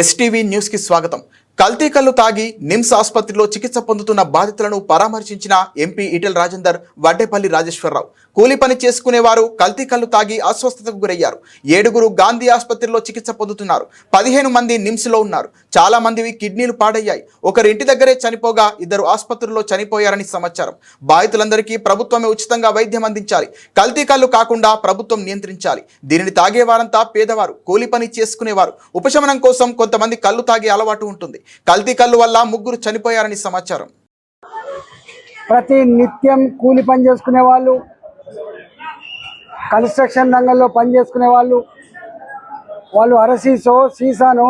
STV న్యూస్కి స్వాగతం. కల్తీ కళ్ళు తాగి నిమ్స్ ఆసుపత్రిలో చికిత్స పొందుతున్న బాధితులను పరామర్శించిన ఎంపీ ఈటెల రాజేందర్ వడ్డేపల్లి రాజేశ్వరరావు. కూలీ పని చేసుకునేవారు కల్తీ కళ్ళు తాగి అస్వస్థతకు గురయ్యారు. ఏడుగురు గాంధీ ఆసుపత్రిలో చికిత్స పొందుతున్నారు. పదిహేను మంది నిమ్స్లో ఉన్నారు. చాలామందివి కిడ్నీలు పాడయ్యాయి. ఒకరి ఇంటి దగ్గరే చనిపోగా ఇద్దరు ఆసుపత్రుల్లో చనిపోయారని సమాచారం. బాధితులందరికీ ప్రభుత్వమే ఉచితంగా వైద్యం అందించాలి. కల్తీ కళ్ళు కాకుండా ప్రభుత్వం నియంత్రించాలి. దీనిని తాగేవారంతా పేదవారు కూలి పని చేసుకునేవారు. ఉపశమనం కోసం కొంతమంది కళ్ళు తాగే అలవాటు ఉంటుంది. కల్తీ కళ్ళు వల్ల ముగ్గురు చనిపోయారని సమాచారం. ప్రతి నిత్యం కూలి పని చేసుకునే వాళ్ళు కన్స్ట్రక్షన్ రంగంలో పని చేసుకునే వాళ్ళు వాళ్ళు అరసీసో సీసానో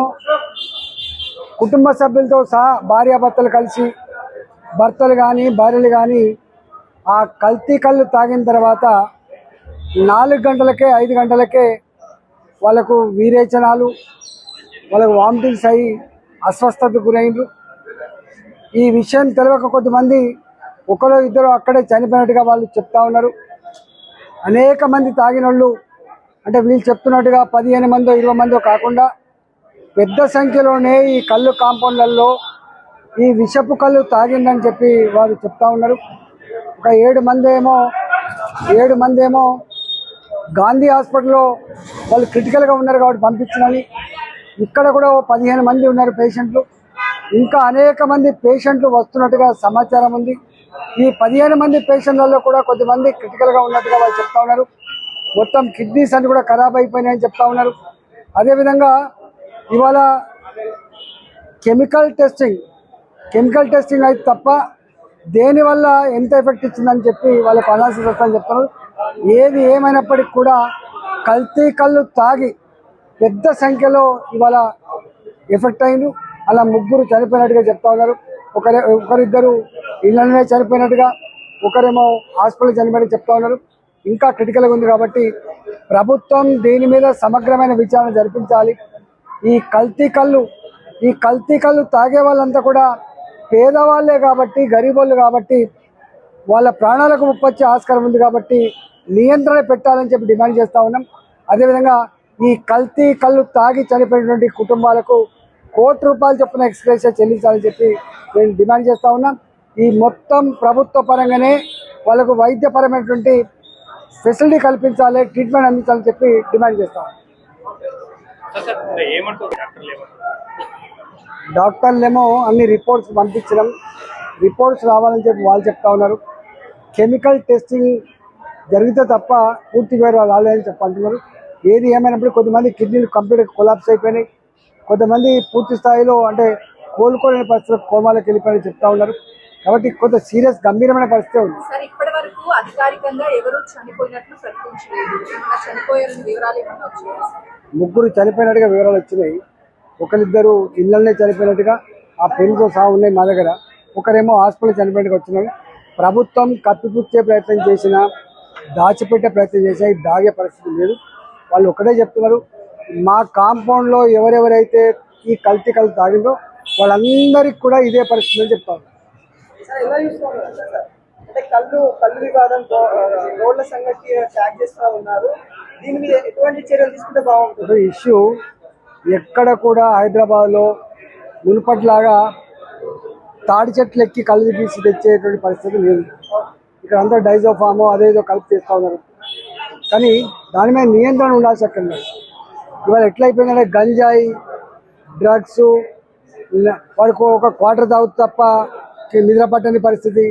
కుటుంబ సభ్యులతో సహా భార్యాభర్తలు కలిసి భర్తలు కానీ భార్యలు కానీ ఆ కల్తీ కళ్ళు తాగిన తర్వాత నాలుగు గంటలకే ఐదు గంటలకే వాళ్ళకు వీరేచనాలు వాళ్ళకు వామిటింగ్స్ అయ్యి అస్వస్థతకు గురైనరు ఈ విషయం తెలియక కొద్దిమంది ఒకరో ఇద్దరు అక్కడే చనిపోయినట్టుగా వాళ్ళు చెప్తా ఉన్నారు. అనేక మంది తాగిన అంటే వీళ్ళు చెప్తున్నట్టుగా పదిహేను మందో ఇరవై మందో కాకుండా పెద్ద సంఖ్యలోనే ఈ కళ్ళు కాంపౌండ్లలో ఈ విషపు కళ్ళు తాగిందని చెప్పి వారు చెప్తా ఉన్నారు. ఒక ఏడు మంది ఏమో ఏడు మంది ఏమో గాంధీ హాస్పిటల్లో వాళ్ళు క్రిటికల్గా ఉన్నారు కాబట్టి పంపించినని ఇక్కడ కూడా పదిహేను మంది ఉన్నారు పేషెంట్లు. ఇంకా అనేక మంది పేషెంట్లు వస్తున్నట్టుగా సమాచారం ఉంది. ఈ పదిహేను మంది పేషెంట్లలో కూడా కొద్దిమంది క్రిటికల్గా ఉన్నట్టుగా వాళ్ళు చెప్తా ఉన్నారు. మొత్తం కిడ్నీస్ అన్ని కూడా ఖరాబ్ అయిపోయినాయని చెప్తా ఉన్నారు. అదేవిధంగా ఇవాళ కెమికల్ టెస్టింగ్ కెమికల్ టెస్టింగ్ అయితే తప్ప దేనివల్ల ఎంత ఎఫెక్ట్ ఇచ్చిందని చెప్పి వాళ్ళకి అనాలిసిస్ వస్తుందని చెప్తున్నారు ఏది ఏమైనప్పటికీ కూడా కల్తీ కళ్ళు తాగి పెద్ద సంఖ్యలో ఇవాళ ఎఫెక్ట్ అయింది అలా ముగ్గురు చనిపోయినట్టుగా చెప్తా ఉన్నారు. ఒకరి ఒకరిద్దరు ఇళ్ళనే చనిపోయినట్టుగా ఒకరేమో హాస్పిటల్ చనిపోయినట్టు చెప్తా ఉన్నారు. ఇంకా క్రిటికల్గా ఉంది కాబట్టి ప్రభుత్వం దీని మీద సమగ్రమైన విచారణ జరిపించాలి. ఈ కల్తీ కళ్ళు ఈ కల్తీ కళ్ళు తాగే వాళ్ళంతా కూడా పేదవాళ్ళే కాబట్టి గరీబోళ్ళు కాబట్టి వాళ్ళ ప్రాణాలకు ముప్పొచ్చే ఆస్కారం ఉంది కాబట్టి నియంత్రణ పెట్టాలని చెప్పి డిమాండ్ చేస్తూ ఉన్నాం. అదేవిధంగా ఈ కల్తీ కళ్ళు తాగి చనిపోయినటువంటి కుటుంబాలకు కోటి రూపాయలు చొప్పున ఎక్స్ప్రెస్ చెల్లించాలని చెప్పి నేను డిమాండ్ చేస్తూ ఉన్నాం. ఈ మొత్తం ప్రభుత్వ పరంగానే వాళ్ళకు వైద్యపరమైనటువంటి ఫెసిలిటీ కల్పించాలి ట్రీట్మెంట్ అందించాలని చెప్పి డిమాండ్ చేస్తాం ఉన్నాం. డాక్టర్లేమో అన్ని రిపోర్ట్స్ పంపించడం రిపోర్ట్స్ రావాలని చెప్పి వాళ్ళు చెప్తా ఉన్నారు. కెమికల్ టెస్టింగ్ జరిగితే తప్ప పూర్తి వేరు వాళ్ళు రాలేదని చెప్పి అంటున్నారు. ఏది ఏమైనప్పుడు కొంతమంది కిడ్నీలు కంప్లీట్ కొలాప్స్ అయిపోయినాయి. కొంతమంది పూర్తి స్థాయిలో అంటే కోలుకోలేని పరిస్థితులు కోమాలకు వెళ్ళిపోయారని చెప్తా ఉన్నారు. కాబట్టి కొంత సీరియస్ గంభీరమైన పరిస్థితి ఉంది. సార్ ఇప్పటి వరకు అధికారికంగా ఎవరు చనిపోయినట్లు ప్రకటించలేదు. ఏమన్నా చనిపోయారని వివరాలు ముగ్గురు చనిపోయినట్టుగా వివరాలు వచ్చినాయి. ఒకరిద్దరు ఇళ్ళనే చనిపోయినట్టుగా ఆ పెళ్ళితో సహా ఉన్నాయి మా దగ్గర. ఒకరేమో హాస్పిటల్ చనిపోయినట్టుగా వచ్చినారు. ప్రభుత్వం కప్పిపుచ్చే ప్రయత్నం చేసినా దాచిపెట్టే ప్రయత్నం చేసినా ఇది దాగే పరిస్థితి లేదు. వాళ్ళు ఒకటే చెప్తున్నారు మా కాంపౌండ్లో ఎవరెవరైతే ఈ కల్తీ కల్తీ తాగిందో వాళ్ళందరికీ కూడా ఇదే పరిస్థితి అని చెప్తారు. కళ్ళు కళ్ళు వివాదం రోడ్ల సంగతి ట్యాగ్ చేస్తూ ఉన్నారు. ఇష్యూ ఎక్కడ కూడా హైదరాబాద్లో మునుపట్లాగా తాడి చెట్లు ఎక్కి కళ్ళు తీసి తెచ్చేటువంటి పరిస్థితి లేదు. ఇక్కడ అంతా డైజోఫామో అదేదో కలిపి చేస్తూ ఉన్నారు. కానీ దాని మీద నియంత్రణ ఉండాల్సి అక్కడ ఇవాళ ఎట్లయిపోయిందంటే గంజాయి డ్రగ్స్ వాడికి ఒక క్వార్టర్ తాగు తప్ప నిద్ర పట్టని పరిస్థితి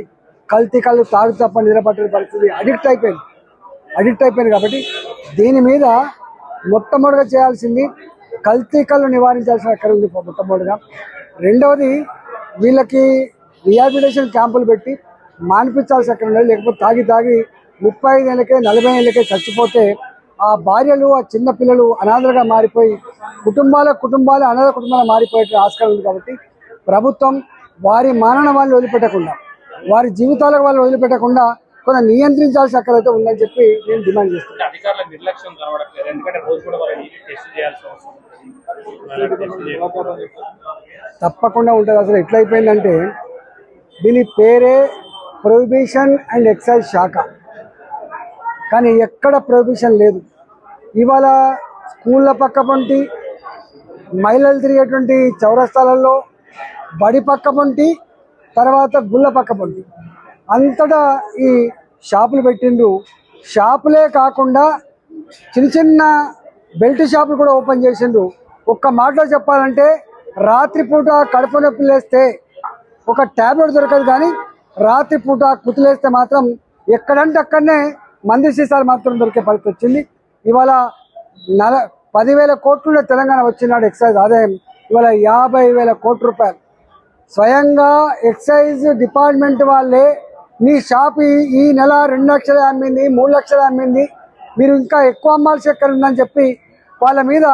కల్తీ కళ్ళు తాగు తప్ప నిద్ర పట్టని పరిస్థితి అడిక్ట్ అయిపోయింది. అడిక్ట్ అయిపోయింది కాబట్టి దీని మీద మొట్టమొదటిగా చేయాల్సింది కల్తీ కళ్ళు నివారించాల్సిన అక్కడ ఉంది మొట్టమొదటిగా. రెండవది వీళ్ళకి రిహాబిలిటేషన్ క్యాంపులు పెట్టి మానిపించాల్సి అక్కడ ఉండాలి. లేకపోతే తాగి తాగి ముప్పై ఐదు ఏళ్ళకే నలభై ఏళ్ళకే చచ్చిపోతే ఆ భార్యలు ఆ చిన్న పిల్లలు అనాథలుగా మారిపోయి కుటుంబాల కుటుంబాలు అనాథ కుటుంబాలు మారిపోయే ఆస్కారం ఉంది కాబట్టి ప్రభుత్వం వారి మానన వాళ్ళని వదిలిపెట్టకుండా వారి జీవితాలకు వాళ్ళు వదిలిపెట్టకుండా కొంత నియంత్రించాల్సిన అక్కడ అయితే ఉందని చెప్పి నేను డిమాండ్ చేస్తున్నాను. తప్పకుండా ఉంటుంది. అసలు ఎట్లయిపోయిందంటే దీని పేరే ప్రొహిబిషన్ అండ్ ఎక్సైజ్ శాఖ. కానీ ఎక్కడ ప్రొహిబిషన్ లేదు. ఇవాళ స్కూళ్ళ పక్క పంటి మహిళలు తిరిగేటువంటి చౌరస్తాలలో బడి పక్క పొంటి తర్వాత గుళ్ళ పక్క పొంటి. అంతటా ఈ షాపులు పెట్టిండ్రు. షాపులే కాకుండా చిన్న చిన్న బెల్ట్ షాపులు కూడా ఓపెన్ చేసిండ్రు. ఒక్క మాటలో చెప్పాలంటే రాత్రిపూట కడుపు నొప్పిలేస్తే ఒక ట్యాబ్లెట్ దొరకదు కానీ రాత్రిపూట కుతులేస్తే మాత్రం ఎక్కడంటే అక్కడనే మంది సీసాలు మాత్రం దొరికే పరిస్థితి వచ్చింది. ఇవాళ నల పదివేల కోట్ల తెలంగాణ వచ్చినాడు ఎక్సైజ్ ఆదాయం. ఇవాళ యాభై వేల కోట్ల రూపాయలు. స్వయంగా ఎక్సైజ్ డిపార్ట్మెంట్ వాళ్ళే మీ షాప్ ఈ- నెల రెండు లక్షలు అమ్మింది మూడు లక్షలు అమ్మింది. మీరు ఇంకా ఎక్కువ అమ్మాల్సి ఎక్కడ ఉందని చెప్పి వాళ్ళ మీద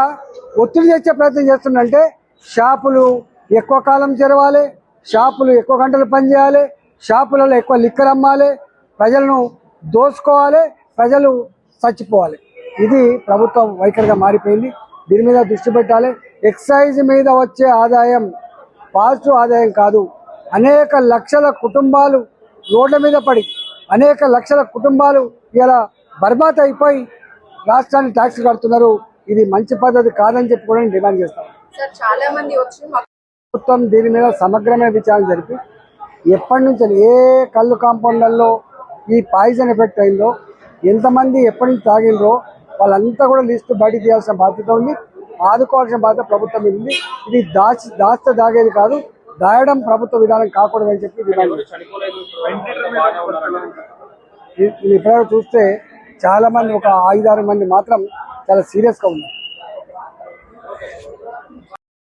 ఒత్తిడి తెచ్చే ప్రయత్నం చేస్తుందంటే షాపులు ఎక్కువ కాలం తెరవాలి షాపులు ఎక్కువ గంటలు పనిచేయాలి షాపులలో ఎక్కువ లిక్కర్ అమ్మాలి ప్రజలను దోసుకోవాలి ప్రజలు చచ్చిపోవాలి. ఇది ప్రభుత్వం వైఖరిగా మారిపోయింది. దీని మీద దృష్టి పెట్టాలి. ఎక్సైజ్ మీద వచ్చే ఆదాయం పాజిటివ్ ఆదాయం కాదు. అనేక లక్షల కుటుంబాలు రోడ్ల మీద పడి అనేక లక్షల కుటుంబాలు ఇలా బర్బాద్ అయిపోయి రాష్ట్రానికి ట్యాక్స్ కడుతున్నారు. ఇది మంచి పద్ధతి కాదని చెప్పి కూడా నేను డిమాండ్ చేస్తాను సార్ చాలా మంది వచ్చి ప్రభుత్వం దీని మీద సమగ్రమైన విచారణ జరిపి ఎప్పటి నుంచి ఏ కళ్ళు కాంపౌండ్లలో ఈ పాయిజన్ ఎఫెక్ట్ అయిందో ఎంతమంది ఎప్పటి నుంచి తాగిండ్రో వాళ్ళంతా కూడా లిస్టు బయటికి తీయాల్సిన బాధ్యత ఉంది. ఆదుకోవాల్సిన బాధ్యత ప్రభుత్వం ఉంది. ఇది దాచి దాస్తే దాగేది కాదు. దాయడం ప్రభుత్వ విధానం కాకూడదని చెప్పి ఇప్పుడు ఇది చూస్తే చాలా మంది ఒక ఐదారు మంది మాత్రం చాలా సీరియస్గా ఉన్నారు.